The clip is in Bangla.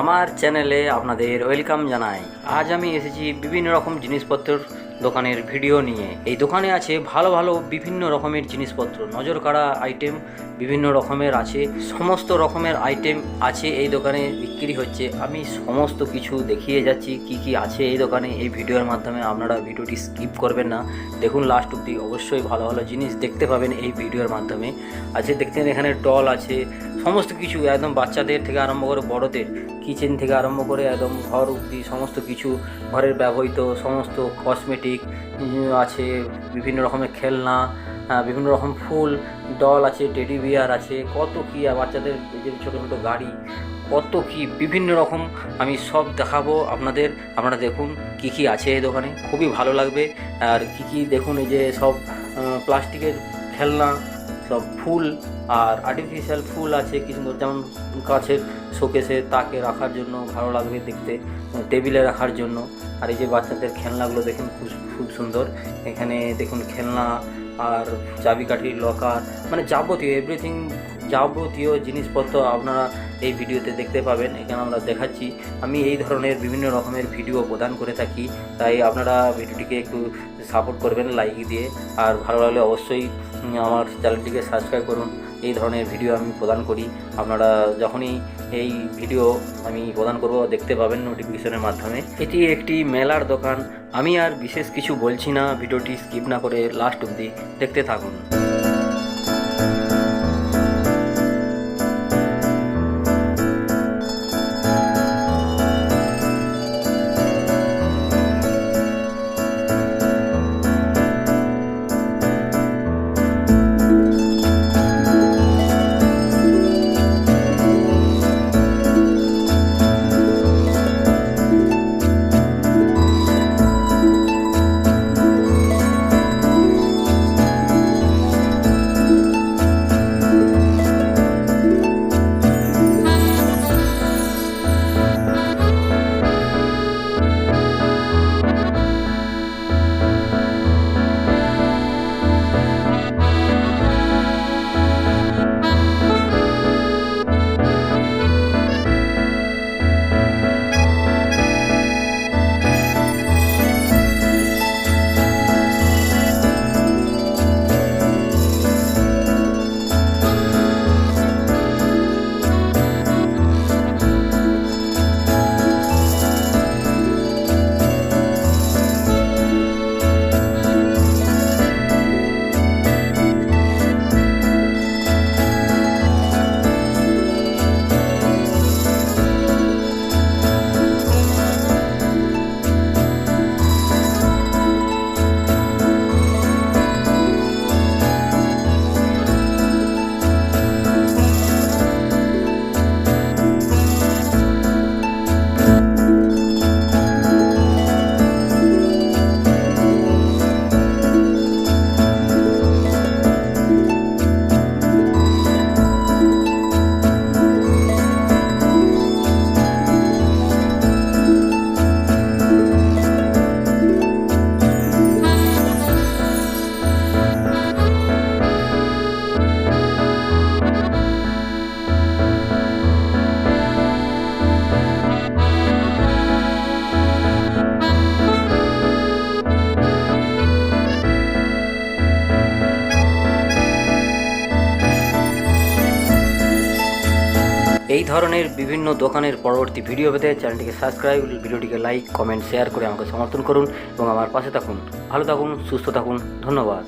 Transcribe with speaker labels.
Speaker 1: আমার চ্যানেলে আপনাদের ওয়েলকাম জানাই। আজ আমি এসেছি বিভিন্ন রকম জিনিসপত্রের দোকানের ভিডিও নিয়ে। এই দোকানে আছে ভালো ভালো বিভিন্ন রকমের জিনিসপত্র। নজর কাড়া আইটেম বিভিন্ন রকমের আছে। সমস্ত রকমের আইটেম আছে এই দোকানে বিক্রি হচ্ছে। আমি সমস্ত কিছু দেখিয়ে যাচ্ছি কি কি আছে এই দোকানে। এই ভিডিওর মাধ্যমে আপনারা ভিডিওটি স্কিপ করবেন না। দেখুন লাস্ট অব্দি অবশ্যই ভালো ভালো জিনিস দেখতে পাবেন এই ভিডিওর মাধ্যমে। আছে দেখতেন এখানে ডল আছে সমস্ত কিছু, একদম বাচ্চাদের থেকে আরম্ভ করে বড়দের কিচেন থেকে আরম্ভ করে একদম ঘর অব্দি সমস্ত কিছু, ঘরের ব্যবহৃত সমস্ত কসমেটিক আছে, বিভিন্ন রকমের খেলনা বিভিন্ন রকম ফুল ডল আছে টেডি বিয়ার আছে, কত কি আর বাচ্চাদের যে ছোটো ছোটো গাড়ি, কত কি, বিভিন্ন রকম আমি সব দেখাবো আপনাদের, আপনারা দেখুন কি কি আছে এই দোকানে, খুবই ভালো লাগবে, আর কি কি দেখুন এই যে সব প্লাস্টিকের খেলনা সব ফুল আর আর্টিফিশিয়াল ফুল আছে কি সুন্দর যেমন গাছের শোকেসে তাকে রাখার জন্য, ভালো লাগবে দেখতে টেবিলে রাখার জন্য। আর এই যে বাচ্চাদের খেলনাগুলো দেখুন, খুব খুব সুন্দর। এখানে দেখুন খেলনা আর চাবিকাঠির লকার মানে যাবতীয় এভরিথিং যাবতীয় জিনিসপত্র আপনারা এই ভিডিওতে দেখতে পাবেন, এখানে আমরা দেখাচ্ছি, আমি এই ধরনের বিভিন্ন রকমের ভিডিও প্রদান করে থাকি, তাই আপনারা ভিডিওটিকে একটু সাপোর্ট করবেন, লাইক দিয়ে, আর ভালো লাগলে অবশ্যই আমার চ্যানেলটিকে সাবস্ক্রাইব করুন, এই ধরনের ভিডিও আমি প্রদান করি, আপনারা যখনই এই ভিডিও আমি প্রদান করব, দেখতে পাবেন নোটিফিকেশনের মাধ্যমে। এটি একটি মেলার দোকান, আমি আর বিশেষ কিছু বলছি না, ভিডিওটি স্কিপ না করে লাস্ট অবধি দেখতে থাকুন। এই ধরনের বিভিন্ন দোকানের পরবর্তী ভিডিও পেতে চ্যানেলটিকে সাবস্ক্রাইব ভিডিওটিকে লাইক কমেন্ট শেয়ার করে আমাকে সমর্থন করুন এবং আমার পাশে থাকুন। ভালো থাকুন, সুস্থ থাকুন, ধন্যবাদ।